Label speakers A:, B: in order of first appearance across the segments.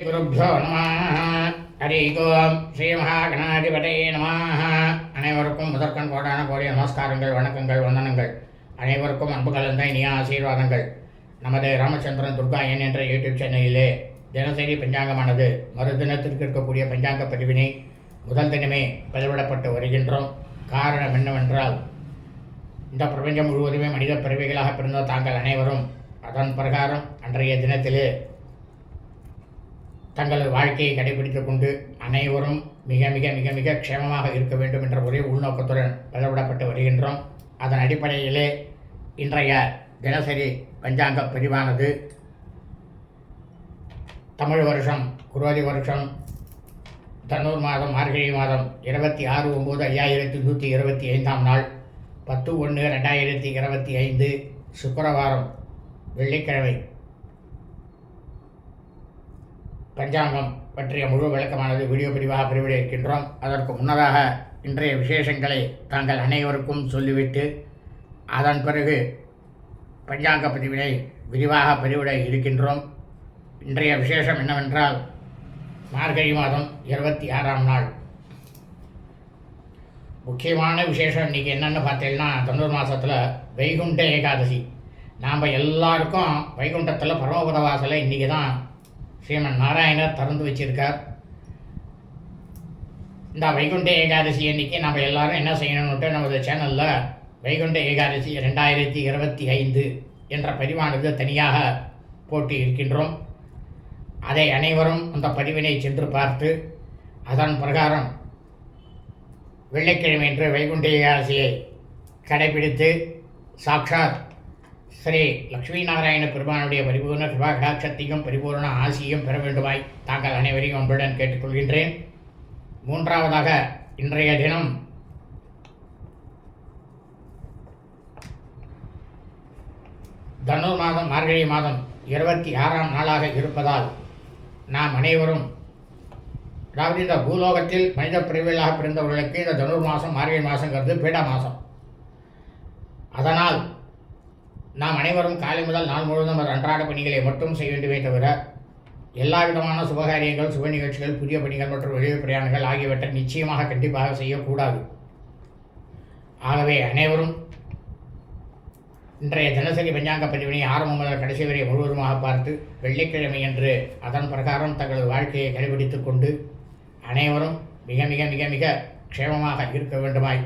A: குருப்போ நம ஹரி ஓம் ஸ்ரீ மகாகணாதிபதே நம அனைவருக்கும் முதற்கண் கோடான கோடிய நமஸ்காரங்கள் வணக்கங்கள் வந்தனங்கள். அனைவருக்கும் அன்பு கலந்த இனிய ஆசீர்வாதங்கள். நமது ராமச்சந்திரன் துர்கா என் என்ற யூடியூப் சேனலிலே தினசரி பஞ்சாங்கமானது மறுதினத்திற்கு இருக்கக்கூடிய பஞ்சாங்க பதிவினை முதல் தினமே பதிவிடப்பட்டு வருகின்றோம். காரணம் என்னவென்றால் இந்த பிரபஞ்சம் முழுவதுமே மனித பிறவிகளாக பிறந்த தாங்கள் அனைவரும் அதன் பிரகாரம் அன்றைய தினத்திலே தங்களது வாழ்க்கையை கடைபிடித்துக் கொண்டு அனைவரும் மிக மிக மிக மிக க்ஷேமமாக இருக்க வேண்டும் என்ற ஒரே உள்நோக்கத்துடன் பலவிடப்பட்டு வருகின்றோம். அதன் அடிப்படையிலே இன்றைய தினசரி பஞ்சாங்க பிரிவானது தமிழ் வருஷம் குரோதி வருஷம் தன்னூர் மாதம் மார்கழி மாதம் இருபத்தி ஆறு ஒம்பது ஐயாயிரத்தி நூற்றி இருபத்தி ஐந்தாம் நாள் பத்து ஒன்று ரெண்டாயிரத்தி இருபத்தி ஐந்து சுக்கரவாரம் வெள்ளிக்கிழமை. பஞ்சாங்கம் பற்றிய முழு விளக்கமானது வீடியோ பிரிவாக பிரிவிட இருக்கின்றோம் அதற்கு முன்னதாக இன்றைய விசேஷங்களை தாங்கள் அனைவருக்கும் சொல்லிவிட்டு அதன் பிறகு பஞ்சாங்க பதிவினை விரிவாக பிரிவிட இருக்கின்றோம். இன்றைய விசேஷம் என்னவென்றால் மார்கழி மாதம் இருபத்தி ஆறாம் நாள். முக்கியமான விசேஷம். இன்றைக்கி என்னென்னு பார்த்தீங்கன்னா தந்தூர் மாதத்தில் வைகுண்ட ஏகாதசி. நாம் எல்லாருக்கும் வைகுண்டத்தில் பரமபத வாசலை இன்றைக்கி தான் ஸ்ரீமன் நாராயணர் திறந்து வச்சிருக்கார். இந்த வைகுண்ட ஏகாதசி அன்னைக்கு நம்ம எல்லாரும் என்ன செய்யணும்னுட்டு நமது சேனலில் வைகுண்ட ஏகாதசி ரெண்டாயிரத்தி இருபத்தி ஐந்து என்ற பதிவானது தனியாக போட்டு இருக்கின்றோம். அதை அனைவரும் அந்த பதிவினை சென்று பார்த்து அதன் பிரகாரம் வெள்ளிக்கிழமை என்று வைகுண்ட ஏகாதசியை கடைபிடித்து சாக்ஷாத் ஸ்ரீ லக்ஷ்மி நாராயண பெருமானுடைய பரிபூர்ண கிருபாகடாட்சத்தையும் பரிபூர்ண ஆசியும் பெற வேண்டுமாய் தாங்கள் அனைவரையும் அன்புடன் கேட்டுக்கொள்கின்றேன். மூன்றாவதாக இன்றைய தினம் தனுர் மாதம் மார்கழி மாதம் இருபத்தி ஆறாம் நாளாக இருப்பதால் நாம் அனைவரும் அதாவது இந்த பூலோகத்தில் மனித பிரிவுகளாக பிறந்தவர்களுக்கு இந்த தனுர் மாதம் மார்கழி மாதங்கிறது பீட மாதம். அதனால் அனைவரும் காலை முதல் நாள் முழுவதும் அவர் அன்றாட பணிகளை மட்டும் செய்ய வேண்டுமே தவிர எல்லா விதமான சுபகாரியங்கள் சுப நிகழ்ச்சிகள் புதிய பணிகள் மற்றும் வெளியூர் பிரயாணங்கள் ஆகியவற்றை நிச்சயமாக கண்டிப்பாக செய்யக்கூடாது. ஆகவே அனைவரும் இன்றைய தினசரி பஞ்சாங்க பதிவினை ஆரம்பம் முதல் கடைசி வரை முழுவதுமாக பார்த்து வெள்ளிக்கிழமை என்று அதன் பிரகாரம் தங்களது வாழ்க்கையை கடைபிடித்து கொண்டு அனைவரும் மிக மிக மிக மிக க்ஷேமமாக இருக்க வேண்டுமாய்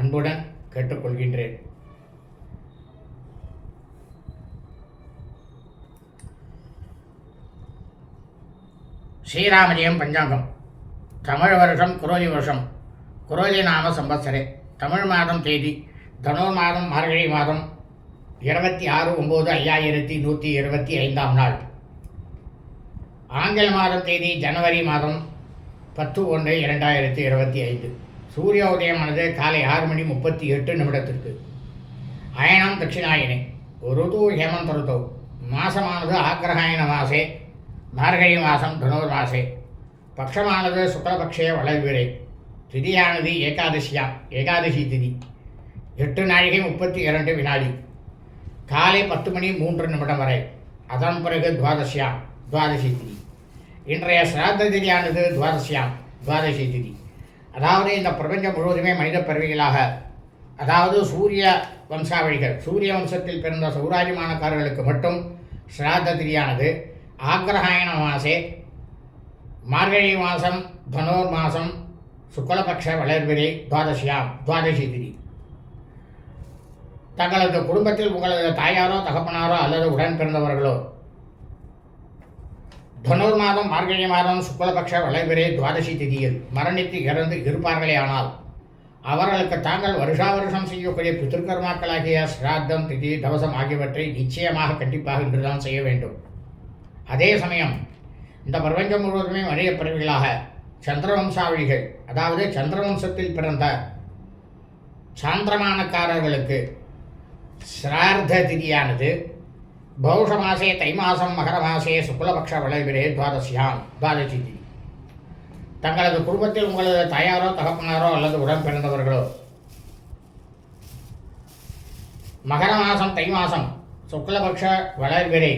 A: அன்புடன் கேட்டுக்கொள்கின்றேன். ஸ்ரீராமஜெயம் பஞ்சாங்கம். தமிழ் வருஷம் குரோலி வருஷம். குரோலி நாம சம்பத்சரே. தமிழ் மாதம் தேதி தனுர் மாதம் மார்கழி மாதம் இருபத்தி ஆறு ஒம்பது ஐயாயிரத்தி நூற்றி இருபத்தி ஐந்தாம் நாள். ஆங்கில மாதம் தேதி ஜனவரி மாதம் பத்து ஒன்று இரண்டாயிரத்தி இருபத்தி ஐந்து. சூரிய உதயமானது காலை ஆறு மணி முப்பத்தி எட்டு நிமிடத்திற்கு. அயனம் தட்சிணாயினே. ருது ஹேமந்த ருதோ மாசமானது ஆக்கிரகாயன மாசே. மார்கழி மாதம் தனுர் மாசே பக்ஷமானது சுக்லபக்ஷே வளர்விரை. திதியானது ஏகாதசியாம் ஏகாதசி திதி. எட்டு நாழிகை முப்பத்தி இரண்டு வினாடி. காலை பத்து மணி மூன்று நிமிடம் வரை. அதன் பிறகு துவாதசியாம் துவாதசி திதி. இன்றைய சிராத்த திதியானது துவாதசியாம் துவாதசி திதி. அதாவது இந்த பிரபஞ்சம் முழுவதுமே மனித பிறவிகளாக. அதாவது சூரிய வம்சாவளிகள் சூரிய வம்சத்தில் பிறந்த சௌராஜ்யமானக்காரர்களுக்கு மட்டும் சிராத்த திதியானது ஆக்ரஹாயண மாசே மார்கழி மாதம் தனோர் மாதம் சுக்லபக்ஷ வளர்பிறை துவாதசியாம் துவாதசி திதி தங்களது குடும்பத்தில் உங்களது தாயாரோ தகப்பனாரோ அல்லது உடன் பிறந்தவர்களோ தனுர் மாதம் மார்கழி மாதம் சுக்லபக்ஷ வளைவிரே துவாதசி திதியில் மரணித்து இறந்து இருப்பார்களே ஆனால் அவர்களுக்கு தாங்கள் வருஷா வருஷம் செய்யக்கூடிய பித்திருக்கர்மாக்களாகிய சிராத்தம் திதி தவசம் ஆகியவற்றை நிச்சயமாக கண்டிப்பாக இன்றுதான் செய்ய வேண்டும். அதே சமயம் இந்த பிரபஞ்சம் முழுவதுமே வணிக பிறவிகளாக சந்திரவம்சாவளிகள் அதாவது சந்திரவம்சத்தில் பிறந்த சாந்திரமானக்காரர்களுக்கு சிரார்த்த திதியானது. பௌஷ மாசே தை மாசம் மகர மாசே சுக்லபக்ஷ விளைவிலே துவாதசியாம் துவாதசி திதி. தங்களது குடும்பத்தில் உங்களது தாயாரோ தகப்பனாரோ அல்லது உடன் பிறந்தவர்களோ மகர மாதம் தை மாதம் சுக்லபக்ஷ வளர்பிறை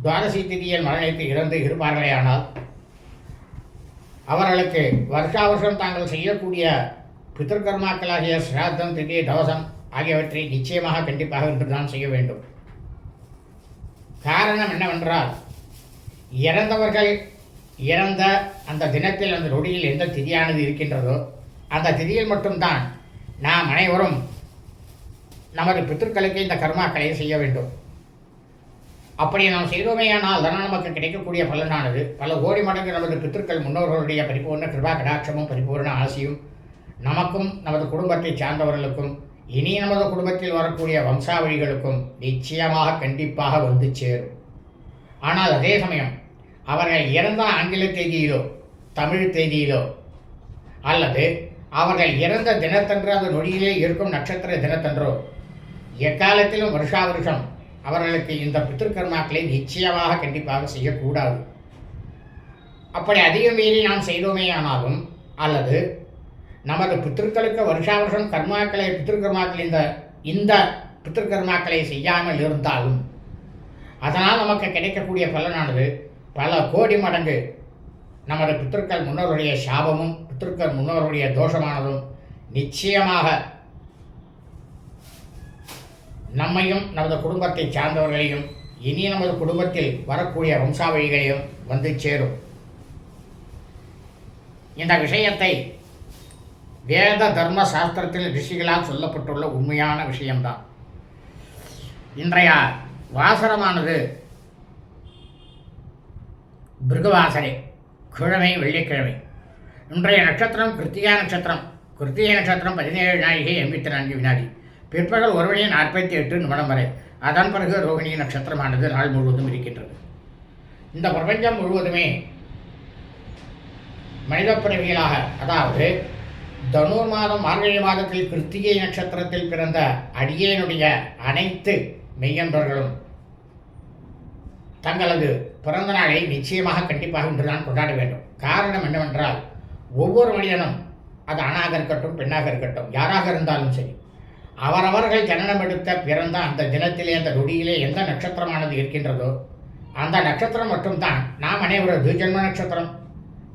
A: துவாதசி திதியில் மரணித்து இறந்து இருப்பார்களேயானால் அவர்களுக்கு வருஷா வருஷம் தாங்கள் செய்யக்கூடிய பித்திருக்கர்மாக்களாகிய சிராத்தம் திதி தவசம் ஆகியவற்றை நிச்சயமாக கண்டிப்பாக இன்றுதான் செய்ய வேண்டும். காரணம் என்னவென்றால் இறந்தவர்கள் இறந்த அந்த தினத்தில் அந்த நொடியில் எந்த திதியானது இருக்கின்றதோ அந்த திதியில் மட்டும்தான் நாம் அனைவரும் நமது பித்திருக்களுக்கு இந்த கர்மாக்களை செய்ய வேண்டும். அப்படி நாம் செய்தோமேயானால் அதனால் நமக்கு கிடைக்கக்கூடிய பலனானது. பல கோடி மடங்கு நமது பித்திருக்கள் முன்னோர்களுடைய பரிபூர்ண கிருபா கடாட்சமும் பரிபூர்ண ஆசியும் நமக்கும் நமது குடும்பத்தை சார்ந்தவர்களுக்கும் இனி நமது குடும்பத்தில் வரக்கூடிய வம்சாவழிகளுக்கும் நிச்சயமாக கண்டிப்பாக வந்து சேரும். ஆனால் அதே சமயம் அவர்கள் இறந்த ஆங்கில தேதியிலோ தமிழ் தேதியிலோ அல்லது அவர்கள் இறந்த தினத்தன்று அந்த நொடியிலே இருக்கும் நட்சத்திர தினத்தன்றோ எக்காலத்திலும் வருஷா வருஷம் அவர்களுக்கு இந்த பித்திருக்கர்மாக்களை நிச்சயமாக கண்டிப்பாக செய்யக்கூடாது. அப்படி அதிகம் மீறி நாம் செய்தோமே ஆனாலும் அல்லது நமது பித்திருக்களுக்கு வருஷா வருஷம் கர்மாக்களை பித்திருக்கர்மாக்கள் இந்த இந்த பித்திருக்கர்மாக்களை செய்யாமல் இருந்தாலும் அதனால் நமக்கு கிடைக்கக்கூடிய பலனானது பல கோடி மடங்கு நமது பித்திருக்கள் முன்னோருடைய சாபமும் பித்திருக்கள் முன்னோருடைய தோஷமானதும் நிச்சயமாக நம்மையும் நமது குடும்பத்தை சார்ந்தவர்களையும் இனி நமது குடும்பத்தில் வரக்கூடிய வம்சாவழிகளையும் வந்து சேரும். இந்த விஷயத்தை வேத தர்ம சாஸ்திரத்தில் ரிஷிகளால் சொல்லப்பட்டுள்ள உண்மையான விஷயம்தான். இன்றைய வாசனமானது பிருகுவாசரை கிழமை வெள்ளிக்கிழமை. இன்றைய நட்சத்திரம் கிருத்திகா நட்சத்திரம் கிருத்திகை நட்சத்திரம் பதினேழு நாழிகை எண்பத்தி நான்கு வினாடி. பிற்பகல் ஒரு மணி நாற்பத்தி எட்டு நிமிடம் வரை. அதன் பிறகு ரோகிணி நட்சத்திரமானது நாள் முழுவதும் இருக்கின்றது. இந்த பிரபஞ்சம் முழுவதுமே மனித பிறவிகளாக அதாவது தனுர் மாதம் மார்கழி மாதத்தில் கிருத்திகை நட்சத்திரத்தில் பிறந்த அடியேனுடைய அனைத்து மெய்யன்பர்களும் தங்களது பிறந்த நாளை நிச்சயமாக கண்டிப்பாக இன்றுதான் கொண்டாட வேண்டும். காரணம் என்னவென்றால் ஒவ்வொரு மனிதனும் அது ஆணாக இருக்கட்டும் பெண்ணாக இருக்கட்டும் யாராக இருந்தாலும் சரி அவரவர்கள் ஜனனம் எடுத்த பிறந்த அந்த தினத்திலே அந்த நொடியிலே எந்த நட்சத்திரமானது இருக்கின்றதோ அந்த நட்சத்திரம் மட்டும்தான் நாம் அனைவரது ஜென்ம நட்சத்திரம்.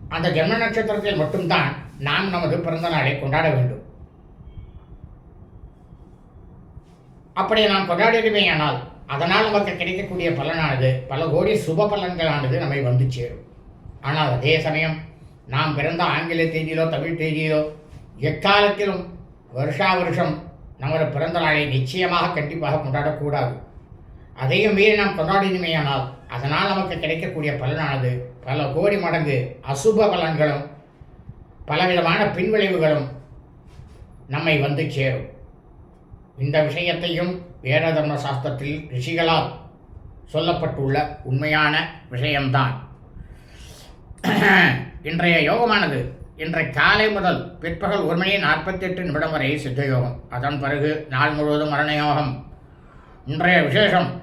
A: அந்த ஜென்ம நட்சத்திரத்தில் மட்டும்தான் நாம் நமது பிறந்த நாளை கொண்டாட வேண்டும். அப்படி நாம் கொண்டாடிடுமேயானால் அதனால் நமக்கு கிடைக்கக்கூடிய பலனானது பல கோடி சுப பலன்களானது நம்மை வந்து சேரும். ஆனால் அதே சமயம் நாம் பிறந்த ஆங்கில தேதியிலோ தமிழ் தேதியிலோ எக்காலத்திலும் வருஷா வருஷம் நமது பிறந்த நாளை நிச்சயமாக கண்டிப்பாக கொண்டாடக்கூடாது. அதையும் மீறி நாம் கொண்டாடினுமேயானால் அதனால் நமக்கு கிடைக்கக்கூடிய பலனானது பல கோடி மடங்கு அசுப பலன்களும் பலவிதமான பின்விளைவுகளும் நம்மை வந்து சேரும். இந்த விஷயத்தையும் வேத தர்ம சாஸ்திரத்தில் ரிஷிகளால் சொல்லப்பட்டுள்ள உண்மையான விஷயம்தான். இன்றைய யோகமானது இன்றைய காலை முதல் பிற்பகல் ஒரு மணி நாற்பத்தி எட்டு நிமிடம் வரை சித்தயோகம். அதன் பிறகு நாள் முழுவதும் மரணயோகம். இன்றைய விசேஷம்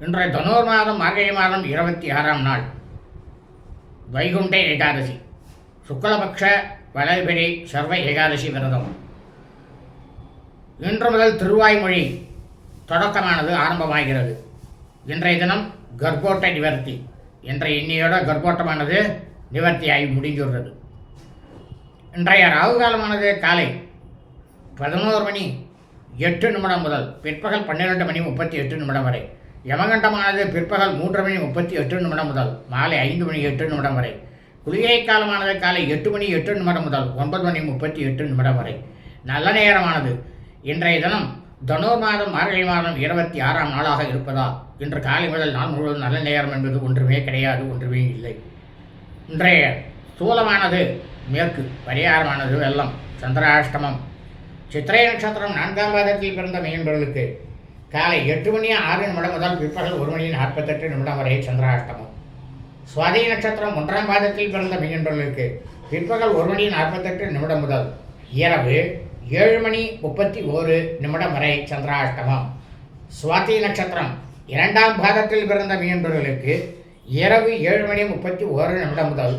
A: இன்றைய தனூர் மாதம் மார்கழி மாதம் இருபத்தி ஆறாம் நாள். வைகுண்ட ஏகாதசி. சுக்லபக்ஷ வளர்பிரி சர்வ ஏகாதசி விரதம். இன்று முதல் திருவாய்மொழி தொடக்கமானது ஆரம்பமாகிறது. இன்றைய தினம் கர்ப்போட்ட நிவர்த்தி. இன்றைய இன்னையோட கர்ப்போட்டமானது நிவர்த்தியாகி முடிஞ்சுடுறது இன்றைய ராகு காலமானது காலை பதினோரு மணி எட்டு நிமிடம் முதல் பிற்பகல் பன்னிரெண்டு மணி முப்பத்தி எட்டு நிமிடம் வரை. யமகண்டமானது பிற்பகல் மூன்று மணி முப்பத்தி எட்டு நிமிடம் முதல் மாலை ஐந்து மணி எட்டு நிமிடம் வரை. குளிகை காலமானது காலை எட்டு மணி எட்டு நிமிடம் முதல் ஒன்பது மணி முப்பத்தி எட்டு நிமிடம் வரை. நல்ல நேரமானது. இன்றைய தினம் தனோர் மாதம் மார்கழி மாதம் இருபத்தி ஆறாம் நாளாக இருப்பதால் இன்று காலை முதல் நாள் முழுவதும் நல்ல நேரம் என்பது ஒன்றுமே கிடையாது ஒன்றுமே இல்லை. இன்றைய சூலமானது மேற்கு பரிகாரமானது வெள்ளம் சந்திராஷ்டமம். சித்திரை நட்சத்திரம் நான்காம் பாதத்தில் பிறந்த மீன்பர்களுக்கு காலை எட்டு மணி ஆறு நிமிடம் முதல் பிற்பகல் ஒரு மணி நாற்பத்தெட்டு நிமிடம் வரை சந்திராஷ்டமம். சுவாதி நட்சத்திரம் ஒன்றாம் பாதத்தில் பிறந்த மீன்பர்களுக்கு பிற்பகல் ஒரு மணி நாற்பத்தெட்டு நிமிடம் முதல் இரவு ஏழு மணி முப்பத்தி ஓரு நிமிடம் வரை சந்திராஷ்டமம். சுவாதி நட்சத்திரம் இரண்டாம் பாதத்தில் பிறந்த மீன்பர்களுக்கு இரவு ஏழு மணி முப்பத்தி ஓரு நிமிடம் முதல்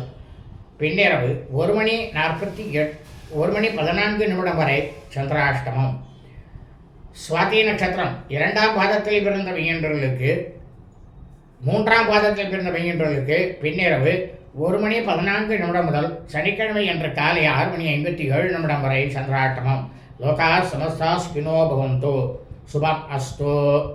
A: பின்னிரவு ஒரு மணி நாற்பத்தி எட் ஒரு மணி பதினான்கு நிமிடம் வரை சந்திராஷ்டமம். சுவாதி நட்சத்திரம் இரண்டாம் பாதத்தில் பிறந்த மீன்பர்களுக்கு மூன்றாம் பாதத்தில் பிறந்த மெய்யன்றவர்களுக்கு பின்னிரவு ஒரு மணி பதினான்கு நிமிடம் முதல் சனிக்கிழமை என்ற காலை ஆறு மணி ஐம்பத்தி ஏழு நிமிடம் வரை சந்திராட்டமம் லோகா சமஸ்தா ஸ்பினோ பவந்தோ. சுபம் அஸ்தோ.